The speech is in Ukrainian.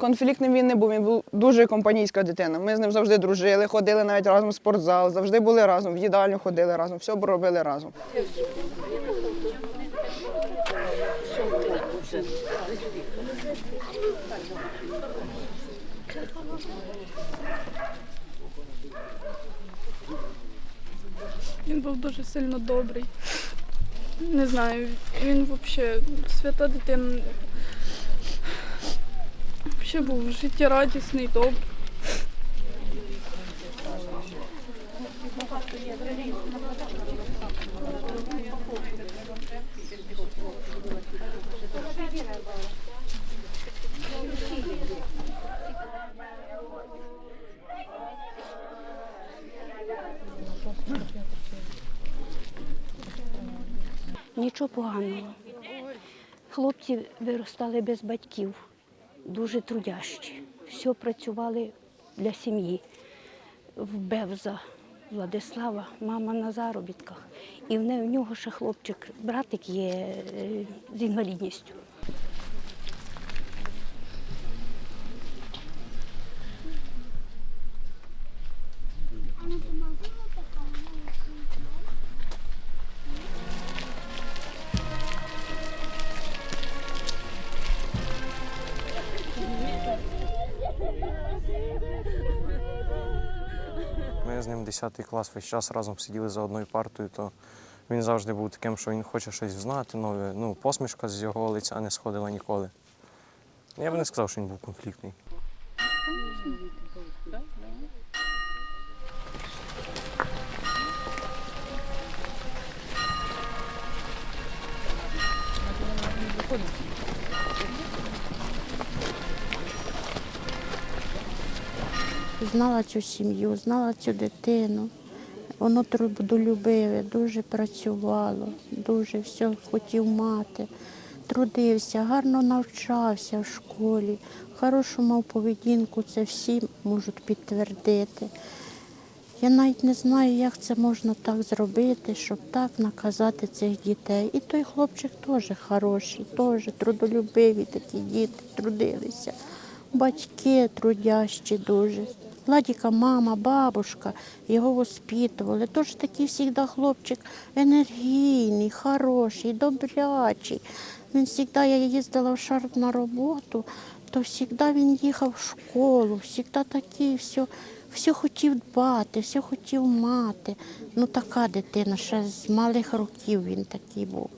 Конфліктним він не був, він був дуже компанійська дитина. Ми з ним завжди дружили, ходили навіть разом в спортзал, завжди були разом, в їдальню ходили разом, все робили разом. Він був дуже сильно добрий. Не знаю, він взагалі свята дитина. Взагалі був життєрадісний, добрий. Нічого поганого. Хлопці виростали без батьків, дуже трудящі. Все працювали для сім'ї. В Бевза Владислава, мама на заробітках. І в нього ще хлопчик, братик є е, з інвалідністю. Ми з ним 10 клас весь час разом сиділи за одною партою, то він завжди був таким, що він хоче щось знати, нове. Ну, посмішка з його лиця не сходила ніколи. Я б не сказав, що він був конфліктний. Знала цю сім'ю, знала цю дитину. Воно трудолюбиве, дуже працювало, дуже все хотів мати, трудився, гарно навчався в школі, хорошу мав поведінку, це всі можуть підтвердити. Я навіть не знаю, як це можна так зробити, щоб так наказати цих дітей. І той хлопчик теж хороший, теж трудолюбиві такі діти, трудилися. Батьки трудящі дуже. Владіка, мама, бабушка його воспитували. Тож такий завжди хлопчик енергійний, хороший, добрячий. Він завжди, я їздила в шарп на роботу, то завжди він їхав в школу, завжди такий, все, все хотів дбати, все хотів мати. Ну така дитина, ще з малих років він такий був.